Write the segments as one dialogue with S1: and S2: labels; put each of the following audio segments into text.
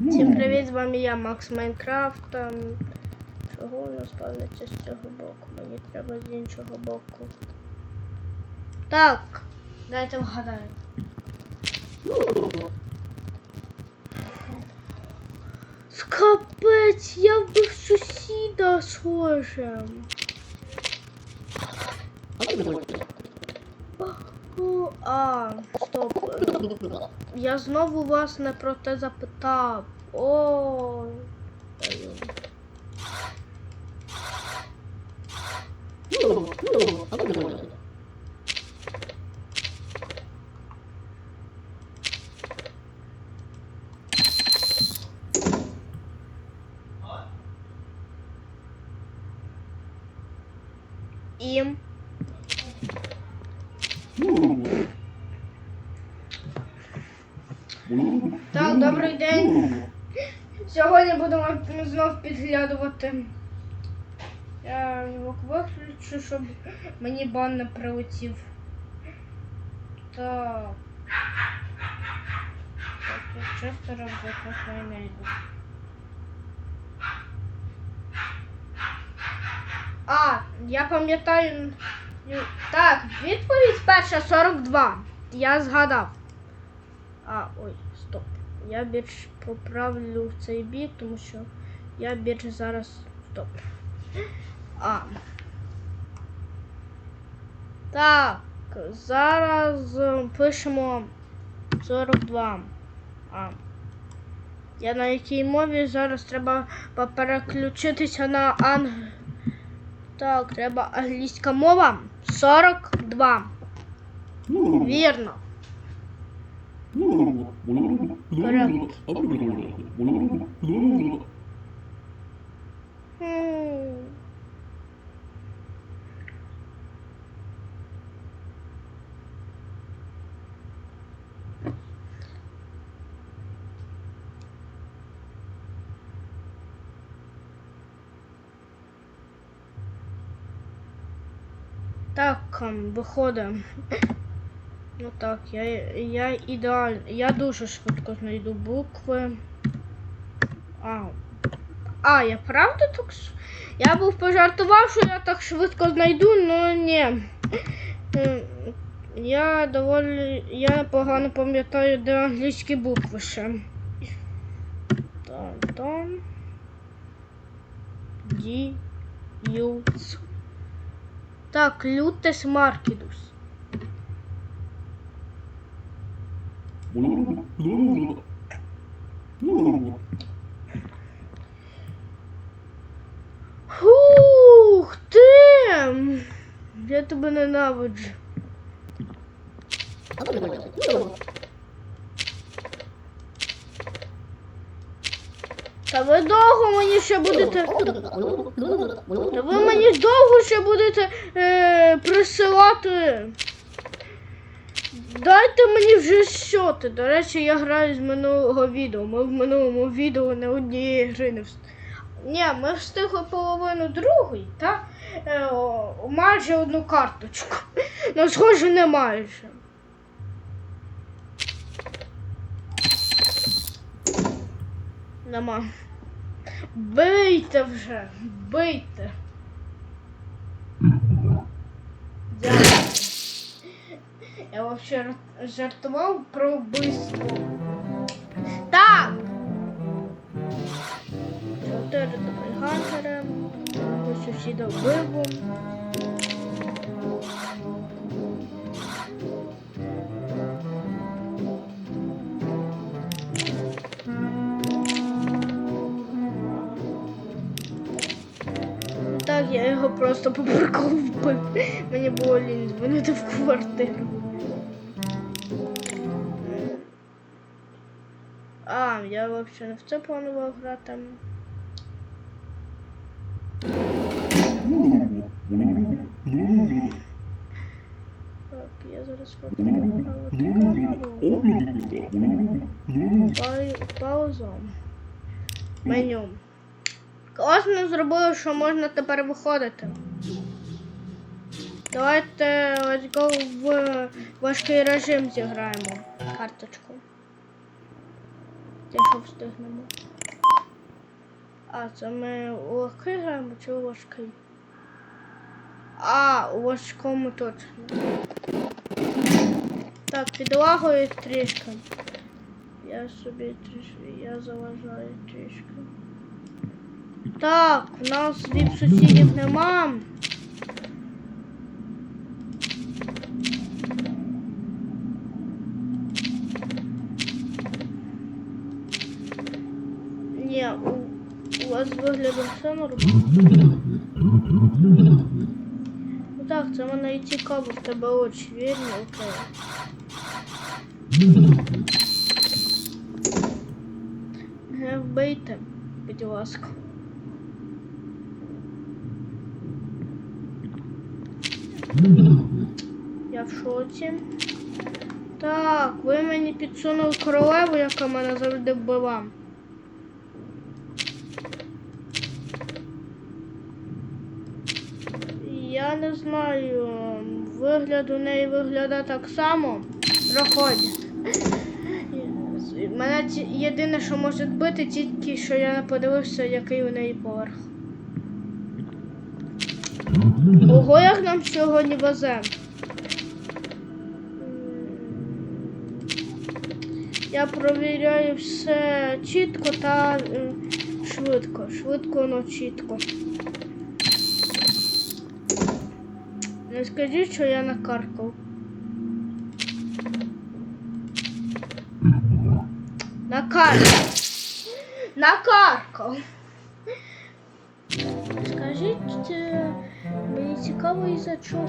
S1: Всім привіт, з вами я, Макс Майнкрафт. Ем, Чого у нас палиться з цього боку? Мені треба з іншого боку. Так, дайте вгадаю. Скапець, я вбив сусіда схоже. О, А, стоп. Я знову вас не про те запитав. О. даю. Так, добрий день. Сьогодні будемо знов підглядувати. Я звук виключу, щоб мені бан не прилетів. Так. Так, часто роботу не йду. А, я пам'ятаю. Так, відповідь перша 42. Я згадав. А, ой, стоп. Я більш поправлю цей бік, тому що я більш зараз. Стоп. А. Так, зараз е, пишемо 42. А. Я на якій мові зараз треба переключитися на анг. Так, треба англійська мова 42. Вірно. Так, виходимо. Ну так, я, я ідеально. Я дуже швидко знайду букви. А. А, я правда так. Я був пожартував, що я так швидко знайду, але ні. Ем, Я доволі. Я погано пам'ятаю, де англійські букви ще. Там, там. Ді. Юц. Так, лютес маркідус. Ух ти! Я тебе ненавиджу. Та ви довго мені ще будете. Та ви мені довго ще будете е, присилати. Дайте мені вже щоти. До речі, я граю з минулого відео. Ми в минулому відео не однієї гри не встигли. Ні, ми встигли половину другої, та е, о, майже одну карточку. Ну, схоже, не майже. Нема. Бийте вже, бийте. Дякую. Я вообще жартував про вбивство. Так! Чотири. Ось сусіда вбиву. По приколу вбив. Мені було лінь дзвонити в квартиру. А, я вообще не в це планував грати. Так, я зараз Паузу. Меню. Класно зробили, що можна тепер виходити. Давайте let's go в важкий режим зіграємо карточку. якщо встигнемо. А, це ми у легкий граємо чи у важкий? А, у важкому точно. Так, підлагою трішки. Я собі трішки, я заважаю трішки. Так, у нас віп сусідів нема. Ні, у, у вас виглядом все нормально. Ну так, це мене і цікаво, в тебе очі вірні, окей. Не вбийте, будь ласка. Я в шоці. Так, ви мені підсунули королеву, яка мене завжди вбила. Я не знаю. Вигляд у неї виглядає так само. Проходь. Мене єдине, що може бити, тільки що я не подивився, який у неї поверх. Ого, як нам сьогодні везе. Я провіряю все чітко та е, швидко. Швидко, але чітко. Не скажіть, що я накаркав. Накаркав. Накаркав. Скажіть, цікаво із-за чого.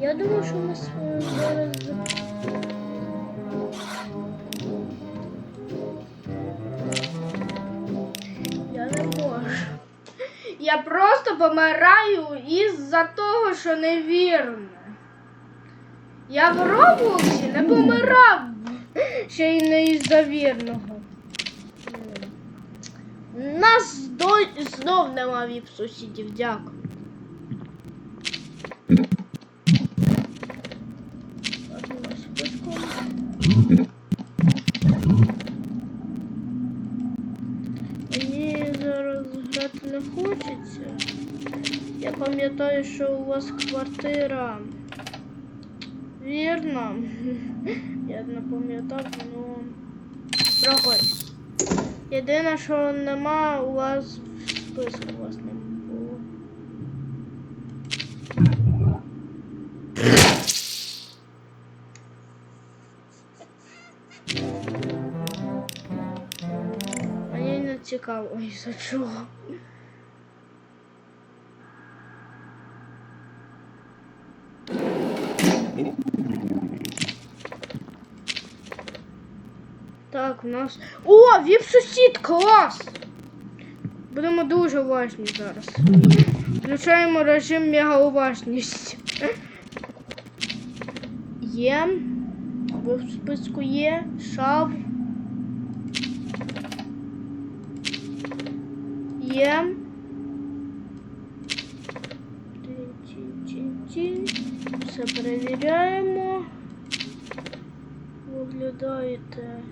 S1: Я думаю, що ми зараз. Я не можу. Я просто помираю із-за того, що невірно. Я в Роблоксі не помирав ще й не із-за вірного. Нас до... знов нема віп сусідів, дякую. Зараз не хочеться. Я пам'ятаю, що у вас квартира. Вірно. Я не пам'ятав, ну. Проходь. Єдине, що нема у вас в списку вас не було. Мені не цікаво, із-за чого. Так, у нас. О, віп сусід, клас! Будемо дуже уважні зараз. Включаємо режим мегауважність. Є. Ви в списку є. Шав. Є. Все перевіряємо. Виглядаєте.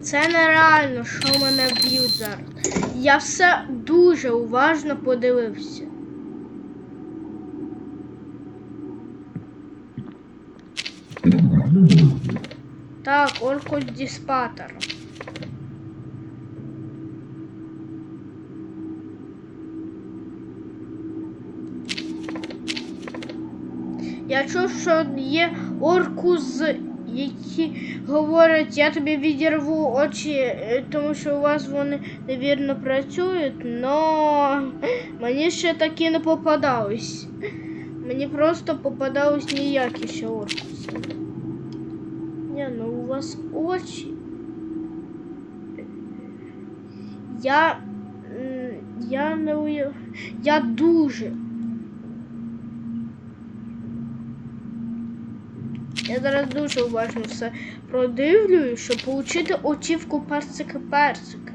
S1: Це нереально, що мене б'ють зараз. Я все дуже уважно подивився. Так, Оркут Диспатор. Чув, що є оркуз, які говорять, я тобі відірву очі, е, тому що у вас вони невірно працюють, но мені ще такі не попадались. Мені просто попадались ніякі ще оркуси. Ні, ну у вас очі. Я. Я не уяв... Я дуже. Я зараз дуже уважно все продивлюю, щоб отримати очівку персики-персик.